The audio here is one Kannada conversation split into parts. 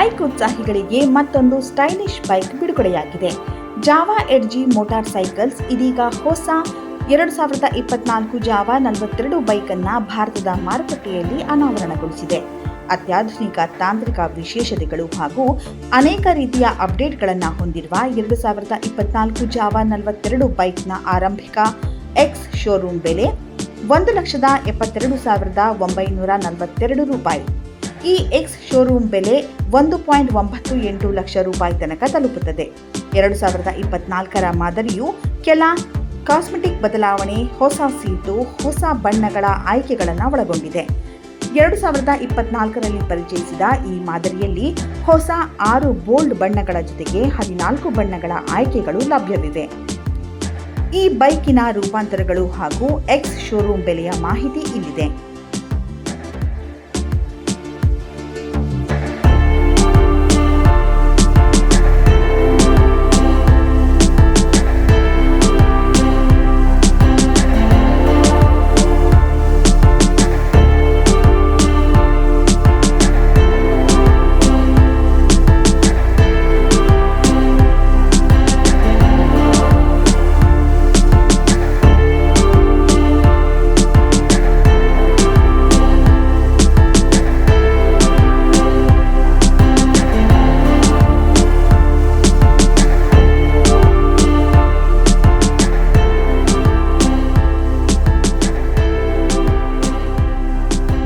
ಬೈಕ್ ಉತ್ಸಾಹಿಗಳಿಗೆ ಮತ್ತೊಂದು ಸ್ಟೈಲಿಶ್ ಬೈಕ್ ಬಿಡುಗಡೆಯಾಗಿದೆ. ಜಾವಾ ಎಡ್ಜಿ ಮೋಟಾರ್ ಸೈಕಲ್ಸ್ ಇದೀಗ ಹೊಸ ಎರಡು ಸಾವಿರದ ಇಪ್ಪತ್ನಾಲ್ಕು ಜಾವಾ ನಲವತ್ತೆರಡು ಬೈಕನ್ನು ಭಾರತದ ಮಾರುಕಟ್ಟೆಯಲ್ಲಿ ಅನಾವರಣಗೊಳಿಸಿದೆ. ಅತ್ಯಾಧುನಿಕ ತಾಂತ್ರಿಕ ವಿಶೇಷತೆಗಳು ಹಾಗೂ ಅನೇಕ ರೀತಿಯ ಅಪ್ಡೇಟ್ಗಳನ್ನು ಹೊಂದಿರುವ ಎರಡು ಸಾವಿರದ ಇಪ್ಪತ್ನಾಲ್ಕು ಜಾವಾ ನಲವತ್ತೆರಡು ಬೈಕ್ನ ಆರಂಭಿಕ ಎಕ್ಸ್ ಶೋರೂಮ್ ಬೆಲೆ ಒಂದು ಲಕ್ಷದ ಎಪ್ಪತ್ತೆರಡು ಸಾವಿರದ ಒಂಬೈನೂರ ನಲವತ್ತೆರಡು ರೂಪಾಯಿ. ಈ ಎಕ್ಸ್ ಶೋರೂಮ್ ಬೆಲೆ ಒಂದು ಪಾಯಿಂಟ್ ಒಂಬತ್ತು ಎಂಟು ಲಕ್ಷ ರೂಪಾಯಿ ತನಕ ತಲುಪುತ್ತದೆ. ಎರಡು ಸಾವಿರದ ಇಪ್ಪತ್ನಾಲ್ಕರ ಮಾದರಿಯು ಕೆಲ ಕಾಸ್ಮೆಟಿಕ್ ಬದಲಾವಣೆ, ಹೊಸ ಸೀಟು, ಹೊಸ ಬಣ್ಣಗಳ ಆಯ್ಕೆಗಳನ್ನು ಒಳಗೊಂಡಿದೆ. ಎರಡು ಸಾವಿರದ ಇಪ್ಪತ್ನಾಲ್ಕರಲ್ಲಿ ಪರಿಚಯಿಸಿದ ಈ ಮಾದರಿಯಲ್ಲಿ ಹೊಸ ಆರು ಬೋಲ್ಡ್ ಬಣ್ಣಗಳ ಜೊತೆಗೆ ಹದಿನಾಲ್ಕು ಬಣ್ಣಗಳ ಆಯ್ಕೆಗಳು ಲಭ್ಯವಿವೆ. ಈ ಬೈಕಿನ ರೂಪಾಂತರಗಳು ಹಾಗೂ ಎಕ್ಸ್ ಶೋರೂಮ್ ಬೆಲೆಯ ಮಾಹಿತಿ ಇಲ್ಲಿದೆ.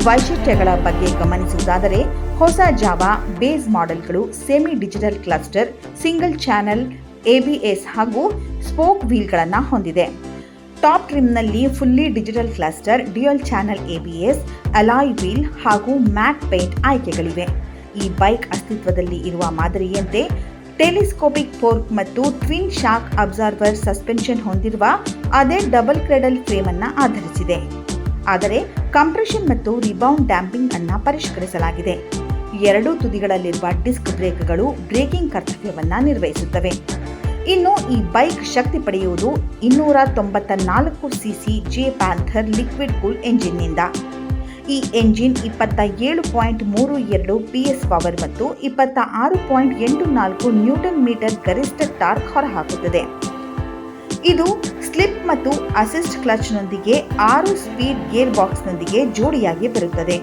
ವೈಶಿಷ್ಟ್ಯಗಳ ಬಗ್ಗೆ ಗಮನಿಸುವುದಾದರೆ, ಹೊಸ Jawa base ಮಾಡೆಲ್ಗಳು semi digital cluster, single channel ABS ಹಾಗೂ ಸ್ಪೋಕ್ ವೀಲ್ಗಳನ್ನು ಹೊಂದಿದೆ. Top ಟ್ರಿಮ್ನಲ್ಲಿ fully digital cluster, dual channel ABS alloy wheel ಹಾಗೂ ಮ್ಯಾಟ್ ಪೇಂಟ್ ಆಯ್ಕೆಗಳಿವೆ. ಈ ಬೈಕ್ ಅಸ್ತಿತ್ವದಲ್ಲಿ ಇರುವ ಮಾದರಿಯಂತೆ ಟೆಲಿಸ್ಕೋಪಿಕ್ ಫೋರ್ಕ್ ಮತ್ತು ಟ್ವಿನ್ ಶಾಕ್ ಅಬ್ಸಾರ್ವರ್ ಸಸ್ಪೆನ್ಷನ್ ಹೊಂದಿರುವ ಅದೇ ಡಬಲ್ ಕ್ರೆಡಲ್ ಫ್ರೇಮ್ ಅನ್ನು ಆಧರಿಸಿದೆ. ಆದರೆ ಕಂಪ್ರೆಷನ್ ಮತ್ತು ರಿಬೌಂಡ್ ಡ್ಯಾಂಪಿಂಗ್ ಅನ್ನು ಪರಿಷ್ಕರಿಸಲಾಗಿದೆ. ಎರಡೂ ತುದಿಗಳಲ್ಲಿರುವ ಡಿಸ್ಕ್ ಬ್ರೇಕ್ಗಳು ಬ್ರೇಕಿಂಗ್ ಕರ್ತವ್ಯವನ್ನು ನಿರ್ವಹಿಸುತ್ತವೆ. ಇನ್ನು ಈ ಬೈಕ್ ಶಕ್ತಿ ಪಡೆಯುವುದು ಇನ್ನೂರ ತೊಂಬತ್ತ ನಾಲ್ಕು CC J panther liquid cool ಎಂಜಿನ್ನಿಂದ. ಈ ಎಂಜಿನ್ ಇಪ್ಪತ್ತ ಏಳು ಪಾಯಿಂಟ್ ಮೂರು ಎರಡು ಪಿ ಎಸ್ ಪವರ್ ಮತ್ತು ಇಪ್ಪತ್ತ ಆರು ಪಾಯಿಂಟ್ ಎಂಟು ನಾಲ್ಕು ನ್ಯೂಟನ್ ಮೀಟರ್ ಗರಿಷ್ಠ ಟಾರ್ಕ್ ಹೊರಹಾಕುತ್ತದೆ. ಇದು ಸ್ಲಿಪ್ ಮತ್ತು ಅಸಿಸ್ಟ್ ಕ್ಲಚ್ನೊಂದಿಗೆ ಆರು ಸ್ಪೀಡ್ ಗೇರ್ ಬಾಕ್ಸ್ನೊಂದಿಗೆ ಜೋಡಿಯಾಗಿ ಬರುತ್ತದೆ.